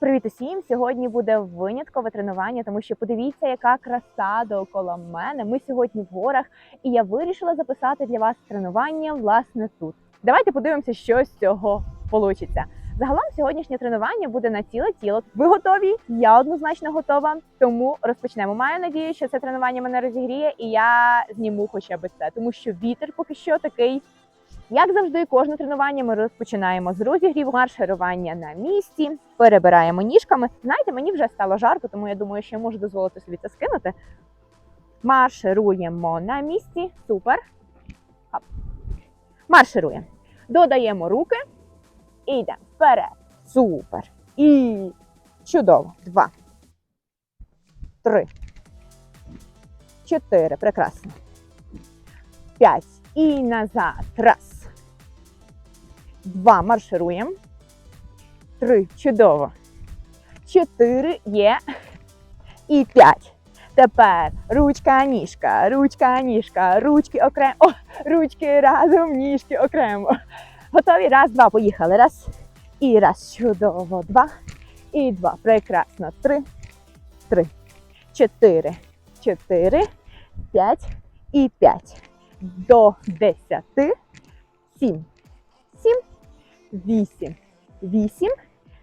Привіт усім! Сьогодні буде виняткове тренування, тому що подивіться, яка краса довкола мене. Ми сьогодні в горах, і я вирішила записати для вас тренування власне тут. Давайте подивимося, що з цього вийде. Загалом сьогоднішнє тренування буде на ціле тіло. Ви готові? Я однозначно готова. Тому розпочнемо. Маю надію, що це тренування мене розігріє, і я зніму хоча б це, тому що вітер поки що такий. Як завжди, кожне тренування ми розпочинаємо з розігріву, марширування на місці, перебираємо ніжками. Знаєте, мені вже стало жарко, тому я думаю, що я можу дозволити собі це скинути. Маршируємо на місці. Супер. Хоп. Маршируємо. Додаємо руки. І йдемо вперед. Супер. І чудово. Два. Три. Чотири. Прекрасно. П'ять. І назад. Раз. Два. Маршируємо. Три. Чудово. Чотири є. І п'ять. Тепер ручка, ніжка, ручка, ніжка, ручки окремо. О, ручки разом, ніжки окремо. Готові? Раз, два. Поїхали. Раз. І раз. Чудово. Два. І два. Прекрасно. Три. Три. Чотири. Чотири. П'ять. І п'ять. До десяти. Сім. Вісім. Вісім.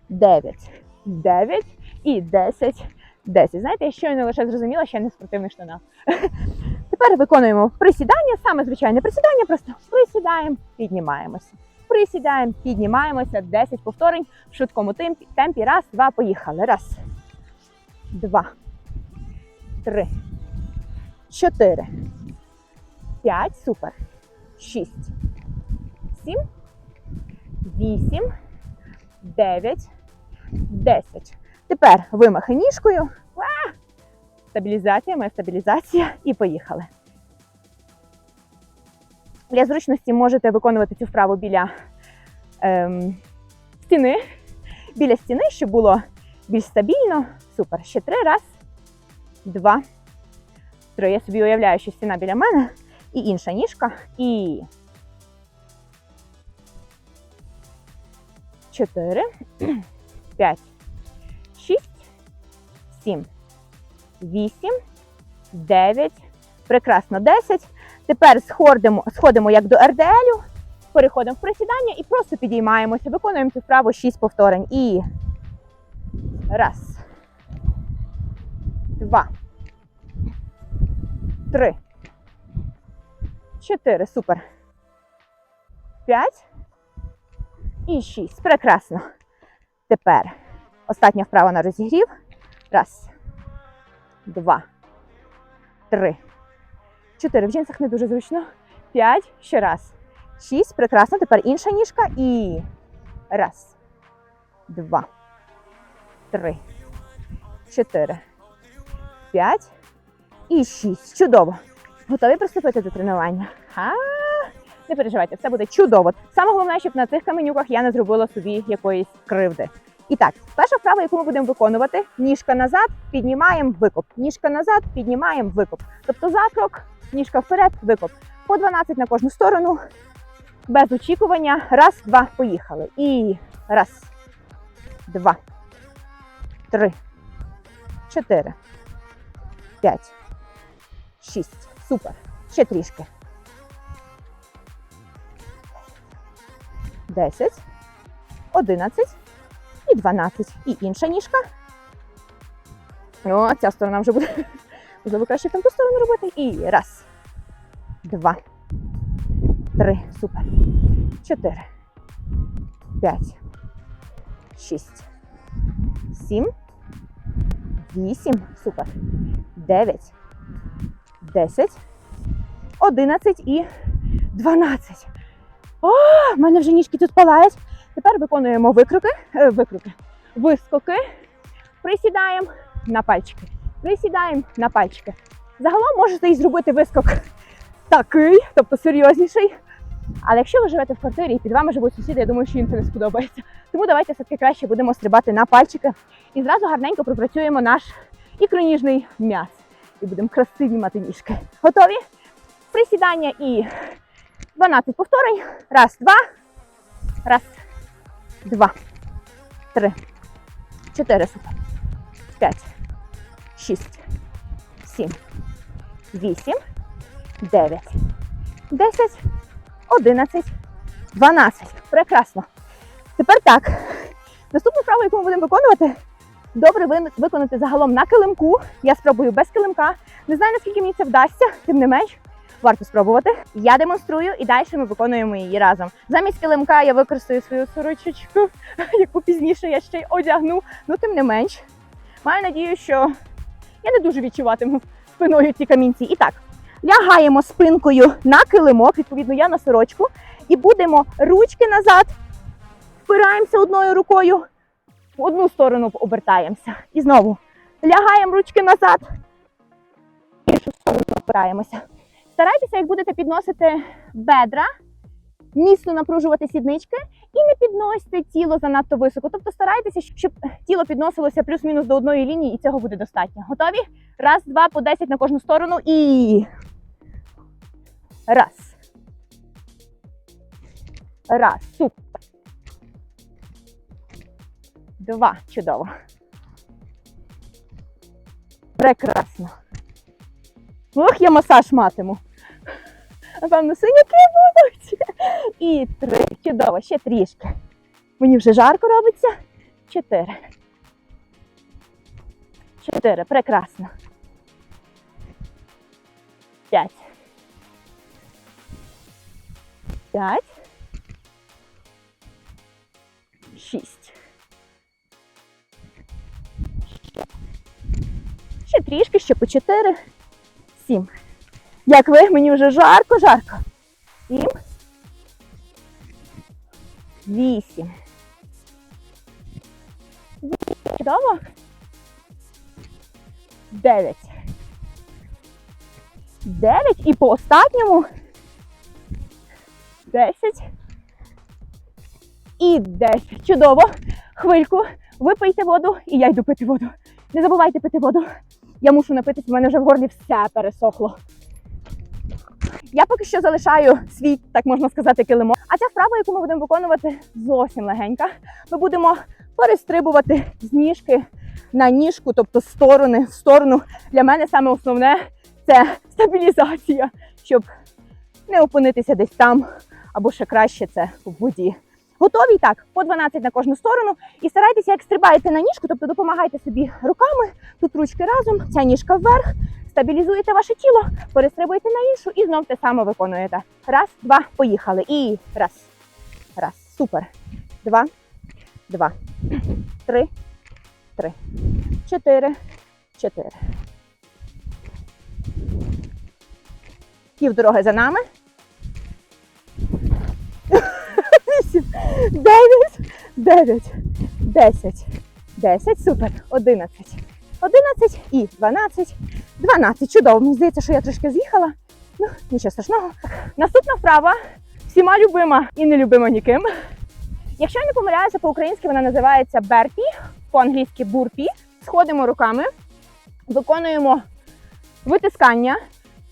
Дев'ять. Дев'ять. І десять. Десять. Знаєте, я щойно лише зрозуміла, що я не в спортивних штанах. Тепер виконуємо присідання, саме звичайне присідання, просто присідаємо, піднімаємося. Присідаємо, піднімаємося. 10 повторень в швидкому темпі. темпі. Раз, два, поїхали. Раз, два, три, чотири, п'ять. Супер. Шість, сім, вісім, дев'ять, десять. Тепер вимахи ніжкою. Стабілізація, моя стабілізація. І поїхали. Для зручності можете виконувати цю вправу біля ем, стіни, біля стіни, щоб було більш стабільно. Супер. Ще три. Раз, два, три. Я собі уявляю, що стіна біля мене. І інша ніжка. І чотири, п'ять, шість, сім, вісім, дев'ять. Прекрасно, десять. Тепер сходимо, сходимо як до РДЛю, переходимо в присідання і просто підіймаємося. Виконуємо цю вправу 6 повторень. І раз, два, три, чотири. Супер. П'ять і шість. Прекрасно. Тепер остання вправа на розігрів. Раз, два, три. Чотири. В джинсах не дуже зручно. П'ять. Ще раз. Шість. Прекрасно. Тепер інша ніжка. І раз. Два. Три. Чотири. П'ять. І шість. Чудово. Готові приступити до тренування? А, не переживайте, все буде чудово. Саме головне, щоб на цих каменюках я не зробила собі якоїсь кривди. І так, перша вправа, яку ми будемо виконувати, ніжка назад, піднімаємо викоп. Ніжка назад, піднімаємо викоп. Тобто закрок, ніжка вперед, викоп. По 12 на кожну сторону. Без очікування. Раз, два, поїхали. І раз, два, три, чотири, п'ять, шість. Супер. Ще трішки. Десять, одинадцять і 12. І інша ніжка. О, ця сторона вже буде. Можливо, краще там ту сторону робити. І раз, два, три. Супер. Чотири. П'ять. Шість. Сім. Вісім. Супер. Дев'ять. Десять. Одинадцять і дванадцять. О, в мене вже ніжки тут палають. Тепер виконуємо викруки, е, викруки, вискоки, присідаємо на пальчики, присідаємо на пальчики. Загалом можете і зробити вискок такий, тобто серйозніший. Але якщо ви живете в квартирі і під вами живуть сусіди, я думаю, що їм це не сподобається. Тому давайте все-таки краще будемо стрибати на пальчики і зразу гарненько пропрацюємо наш ікроніжний м'яз. І будемо красиві мати ніжки. Готові? Присідання і 12 повторень. Раз, два. Раз, два, три, Чотири. Супер. П'ять. Шість. Сім. Вісім. Дев'ять. Десять. Одинадцять. Дванадцять. Прекрасно. Тепер так. Наступну вправу, яку ми будемо виконувати, добре ви- виконати загалом на килимку. Я спробую без килимка. Не знаю, наскільки мені це вдасться, тим не менш. Варто спробувати. Я демонструю і далі ми виконуємо її разом. Замість килимка я використаю свою сорочечку, яку пізніше я ще й одягну. Ну, тим не менш, маю надію, що я не дуже відчуватиму спиною ці камінці. І так, лягаємо спинкою на килимок, відповідно, я на сорочку, і будемо ручки назад, впираємося одною рукою, в одну сторону обертаємося. І знову лягаємо ручки назад, іншу сторону опираємося. Старайтеся, як будете підносити бедра, міцно напружувати сіднички і не підносьте тіло занадто високо. Тобто старайтеся, щоб тіло підносилося плюс-мінус до одної лінії, і цього буде достатньо. Готові? Раз, два, по 10 на кожну сторону і. Раз. Раз. Супер. Два. Чудово. Прекрасно. Ох, я масаж матиму. Напевно, синяки будуть. І три. Чудово, ще трішки. Мені вже жарко робиться. Чотири. Чотири. Прекрасно. П'ять. П'ять. Шість. Ще. Трішки, ще по чотири. Сім. Як ви, мені вже жарко, жарко. Сім. Вісім. Чудово. Дев'ять. Дев'ять. І по останньому. Десять. І десять. Чудово. Хвильку. Ви пийте воду, і я йду пити воду. Не забувайте пити воду. Я мушу напитись, в мене вже в горлі все пересохло. Я поки що залишаю свій, так можна сказати, килимок. А ця вправа, яку ми будемо виконувати, зовсім легенька. Ми будемо перестрибувати з ніжки на ніжку, тобто сторони в сторону. Для мене саме основне це стабілізація, щоб не опинитися десь там, або ще краще це в воді. Готові так, по 12 на кожну сторону. І старайтеся, як стрибаєте на ніжку, тобто допомагайте собі руками, тут ручки разом, ця ніжка вверх, стабілізуєте ваше тіло, перестрибуєте на іншу і знов те саме виконуєте. Раз, два, поїхали. І раз, раз, супер. Два, два, три, три, чотири, чотири. Пів дороги за нами. Вісім, дев'ять, дев'ять, десять, десять, супер, одинадцять, одинадцять і дванадцять, дванадцять. Чудово, мені здається, що я трошки з'їхала. Ну, нічого страшного. Наступна вправа всіма любима і не любима ніким. Якщо я не помиляюся, по-українськи вона називається берпі, по-англійськи бурпі. Сходимо руками, виконуємо витискання.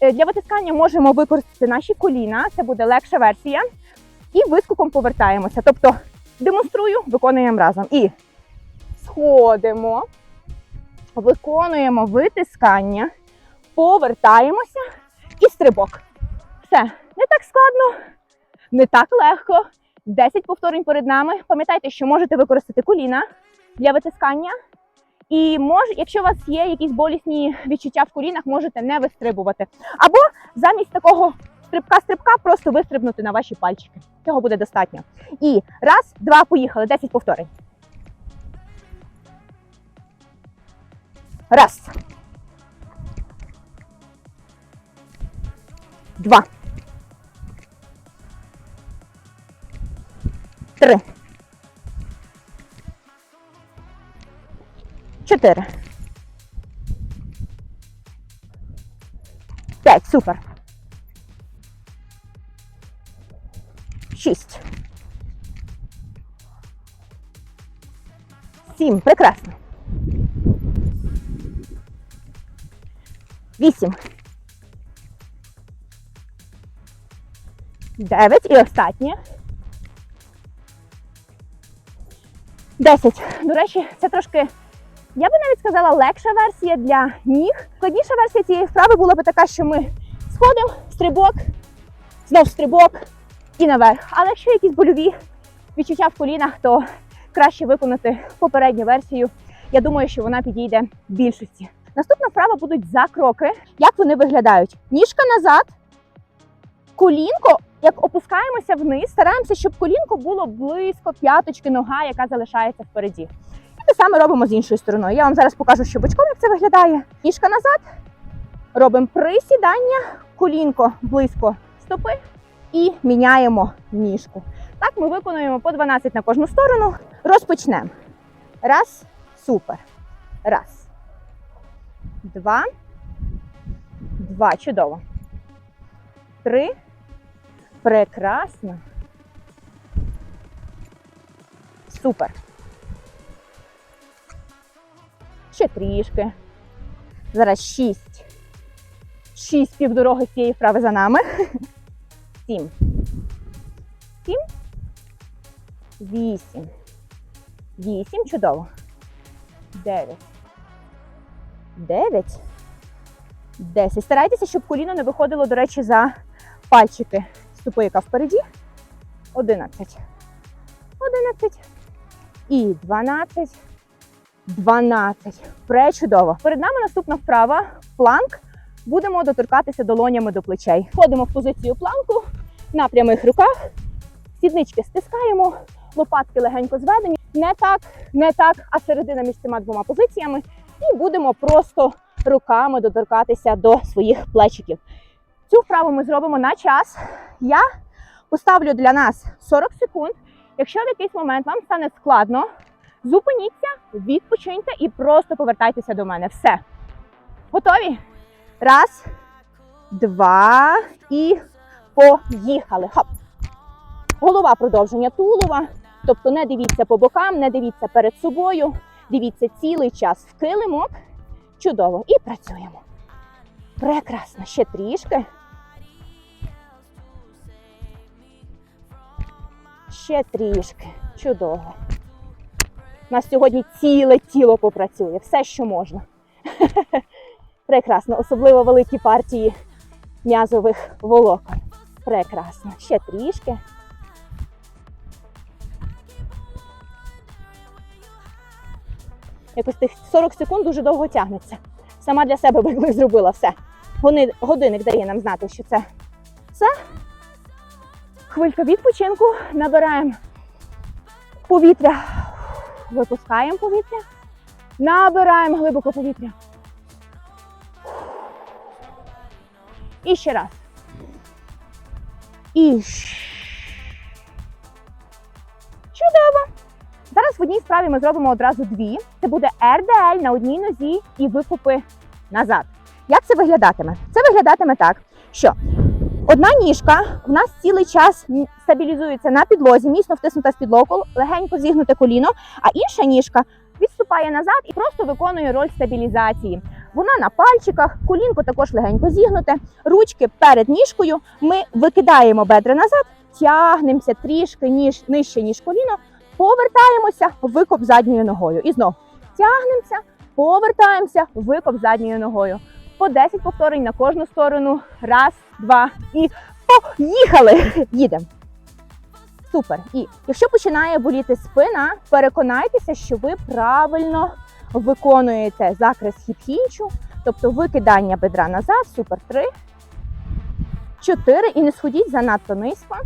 Е, Для витискання можемо використати наші коліна, це буде легша версія. І вискоком повертаємося. Тобто демонструю, виконуємо разом. І сходимо, виконуємо витискання, повертаємося і стрибок. Все, не так складно, не так легко. 10 повторень перед нами. Пам'ятайте, що можете використати коліна для витискання. І може, якщо у вас є якісь болісні відчуття в колінах, можете не вистрибувати. Або замість такого стрибка-стрибка просто вистрибнути на ваші пальчики. Цього буде достатньо. І раз, два, поїхали. 10 повторень. Раз. Два. Три. Чотири. П'ять. Супер. Шість. Сім. Прекрасно. Вісім. Дев'ять. І останнє. 10. До речі, це трошки, я би навіть сказала, легша версія для ніг. Складніша версія цієї вправи була би така, що ми сходимо, стрибок, знов стрибок і наверх. Але якщо якісь больові відчуття в колінах, то краще виконати попередню версію. Я думаю, що вона підійде більшості. Наступна вправа будуть закроки. Як вони виглядають? Ніжка назад, колінко. Як опускаємося вниз, стараємося, щоб колінко було близько п'яточки, нога, яка залишається впереді. І те саме робимо з іншою стороною. Я вам зараз покажу, що бочком як це виглядає. Ніжка назад. Робимо присідання, колінко близько стопи і міняємо ніжку. Так ми виконуємо по 12 на кожну сторону. Розпочнемо. Раз, супер. Раз. Два. Два. Чудово. Три. Прекрасно. Супер. Ще трішки. Зараз шість. Шість півдороги цієї вправи за нами. Сім. Сім. Вісім. Вісім. Чудово. Дев'ять. Дев'ять. Десять. Старайтеся, щоб коліно не виходило, до речі, за пальчики стопи, яка впереді. Одинадцять. Одинадцять. І дванадцять. Дванадцять. Пречудово. Перед нами наступна вправа. Планк. Будемо доторкатися долонями до плечей. Входимо в позицію планку на прямих руках. Сіднички стискаємо, лопатки легенько зведені. Не так, не так, а середина між цими двома позиціями. І будемо просто руками доторкатися до своїх плечиків. Цю вправу ми зробимо на час. Я поставлю для нас 40 секунд. Якщо в якийсь момент вам стане складно, зупиніться, відпочиньте і просто повертайтеся до мене. Все. Готові? Раз, два і поїхали. Хоп. Голова продовження тулова. Тобто не дивіться по бокам, не дивіться перед собою. Дивіться цілий час в килимок. Чудово. І працюємо. Прекрасно. Ще трішки. Ще трішки. Чудово. У нас сьогодні ціле тіло попрацює. Все, що можна. Прекрасно. Особливо великі партії м'язових волокон. Прекрасно. Ще трішки. Якось тих 40 секунд дуже довго тягнеться. Сама для себе би зробила все. Годинник дає нам знати, що це все. Хвилька відпочинку. Набираємо повітря. Випускаємо повітря. Набираємо глибоко повітря. І ще раз. І чудово. Зараз в одній справі ми зробимо одразу дві. Це буде РДЛ на одній нозі і викупи назад. Як це виглядатиме? Це виглядатиме так, що одна ніжка в нас цілий час стабілізується на підлозі, міцно втиснута в підлогу, легенько зігнуте коліно, а інша ніжка відступає назад і просто виконує роль стабілізації. Вона на пальчиках, колінко також легенько зігнуте, ручки перед ніжкою. Ми викидаємо бедра назад, тягнемося трішки ніж, нижче, ніж коліно, повертаємося, викоп задньою ногою. І знов тягнемося, повертаємося, викоп задньою ногою. По 10 повторень на кожну сторону. Раз, два і поїхали! Їдемо. Супер. І якщо починає боліти спина, переконайтеся, що ви правильно виконуєте закрес хіп-хінчу, тобто викидання бедра назад. Супер. Три, чотири. І не сходіть занадто низько.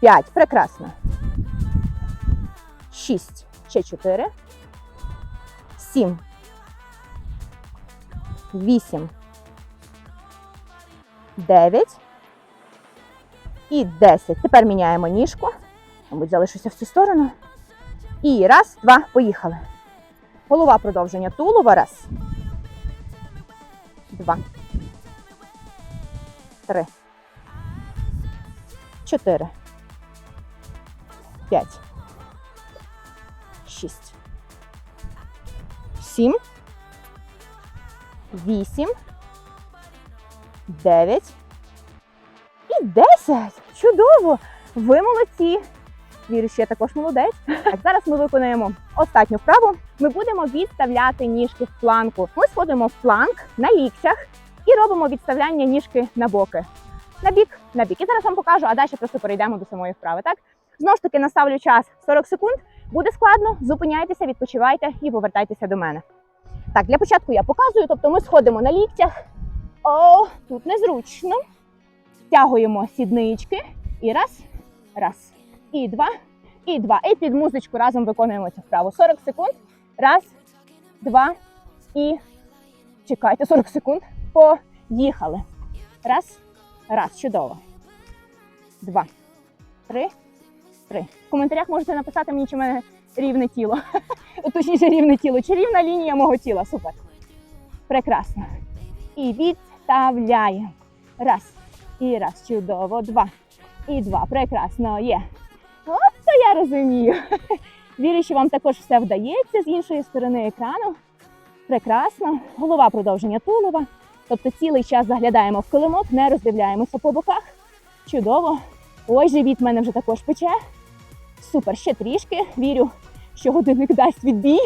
П'ять. Прекрасно. Шість. Ще чотири. Сім. Вісім. Дев'ять. І 10. Тепер міняємо ніжку. Мабуть, залишуся в цю сторону. І раз, два, поїхали. Голова продовження тулова. Раз. Два. Три. Чотири. П'ять. Шість. Сім. Вісім. Дев'ять. І 10. Чудово! Ви молодці! Вірю, що я також молодець. Так, зараз ми виконаємо останню вправу. Ми будемо відставляти ніжки в планку. Ми сходимо в планк на ліктях і робимо відставляння ніжки на боки. На бік, на бік. І зараз вам покажу, а далі просто перейдемо до самої вправи. Так? Знову ж таки, наставлю час 40 секунд. Буде складно, зупиняйтеся, відпочивайте і повертайтеся до мене. Так, для початку я показую, тобто ми сходимо на ліктях. О, тут незручно. Стягуємо сіднички. І раз, раз, і два, і два. І під музичку разом виконуємо цю вправу. 40 секунд. Раз, два і чекайте 40 секунд. Поїхали. Раз, раз. Чудово. Два, три, три. В коментарях можете написати мені, чи в мене рівне тіло. Точніше, рівне тіло, чи рівна лінія мого тіла. Супер. Прекрасно. І відставляємо. Раз. І раз. Чудово. Два. І два. Прекрасно. Є. То я розумію. Вірю, що вам також все вдається з іншої сторони екрану. Прекрасно. Голова продовження тулова. Тобто цілий час заглядаємо в килимок, не роздивляємося по боках. Чудово. Ой, живіт мене вже також пече. Супер, ще трішки. Вірю, що годинник дасть відбій.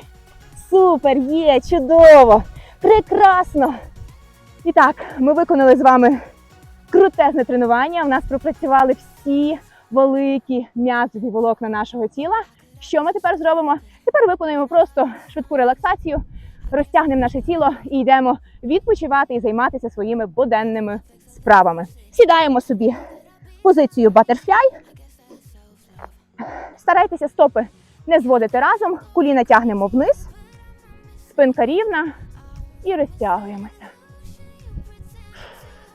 Супер, є, чудово! Прекрасно! І так, ми виконали з вами крутезне тренування. У нас пропрацювали всі великі м'язові волокна нашого тіла. Що ми тепер зробимо? Тепер виконуємо просто швидку релаксацію, розтягнемо наше тіло і йдемо відпочивати і займатися своїми буденними справами. Сідаємо собі в позицію батерфляй. Старайтеся стопи не зводити разом, коліна тягнемо вниз, спинка рівна і розтягуємося.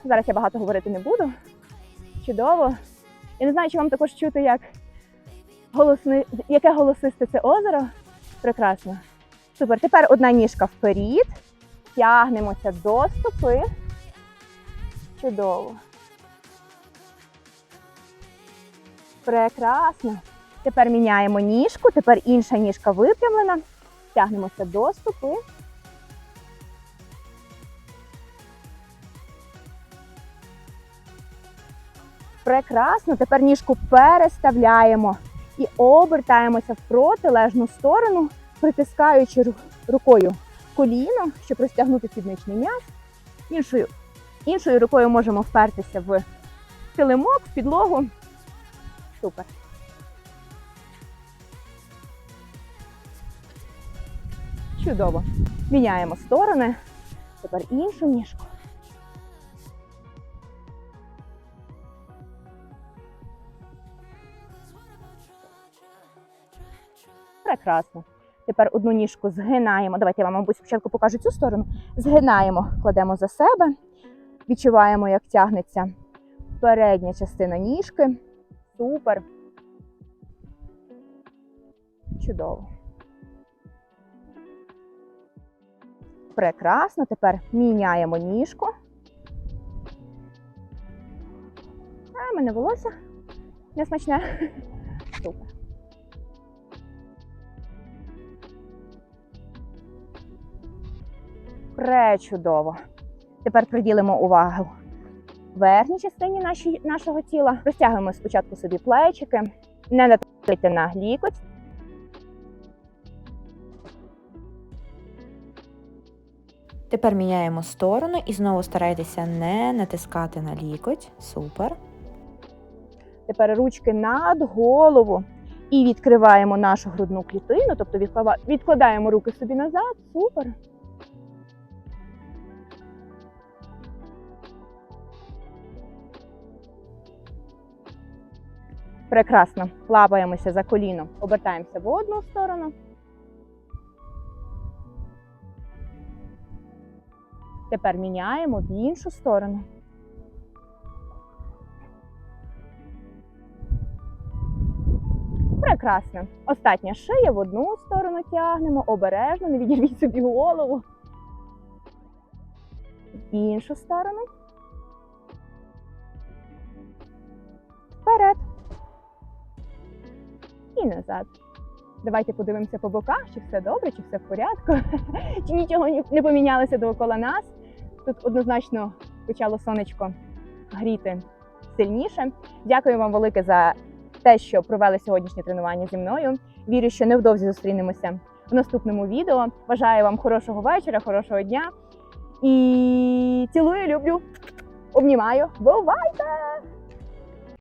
Зараз я багато говорити не буду. Чудово. Я не знаю, чи вам також чути, як голосни... яке голосисте це озеро. Прекрасно. Супер. Тепер одна ніжка вперед. Тягнемося до стопи. Чудово. Прекрасно. Тепер міняємо ніжку, тепер інша ніжка випрямлена. Тягнемося до стопи. Прекрасно. Тепер ніжку переставляємо і обертаємося в протилежну сторону, притискаючи рукою коліно, щоб розтягнути сідничний м'яз. Іншою, іншою рукою можемо впертися в килимок, в підлогу. Супер. Чудово. Міняємо сторони. Тепер іншу ніжку. Прекрасно. Тепер одну ніжку згинаємо. Давайте я вам, мабуть, спочатку покажу цю сторону. Згинаємо, кладемо за себе. Відчуваємо, як тягнеться передня частина ніжки. Супер. Чудово. Прекрасно. Тепер міняємо ніжку. А, мене волосся несмачне. Пречудово. Тепер приділимо увагу верхній частині наші, нашого тіла. Розтягуємо спочатку собі плечики, не натискайте на лікоть. Тепер міняємо сторону і знову старайтеся не натискати на лікоть. Супер. Тепер ручки над голову. І відкриваємо нашу грудну клітину, тобто відкладаємо руки собі назад. Супер. Прекрасно. Лапаємося за коліно, обертаємося в одну сторону. Тепер міняємо в іншу сторону. Прекрасно. Остатня шия в одну сторону тягнемо, обережно, не відірвіть собі голову. В іншу сторону. Вперед. І назад. Давайте подивимося по боках, чи все добре, чи все в порядку, чи нічого не помінялося довкола нас. Тут однозначно почало сонечко гріти сильніше. Дякую вам велике за те, що провели сьогоднішнє тренування зі мною. Вірю, що невдовзі зустрінемося в наступному відео. Бажаю вам хорошого вечора, хорошого дня. І цілую, люблю, обнімаю. Бувайте!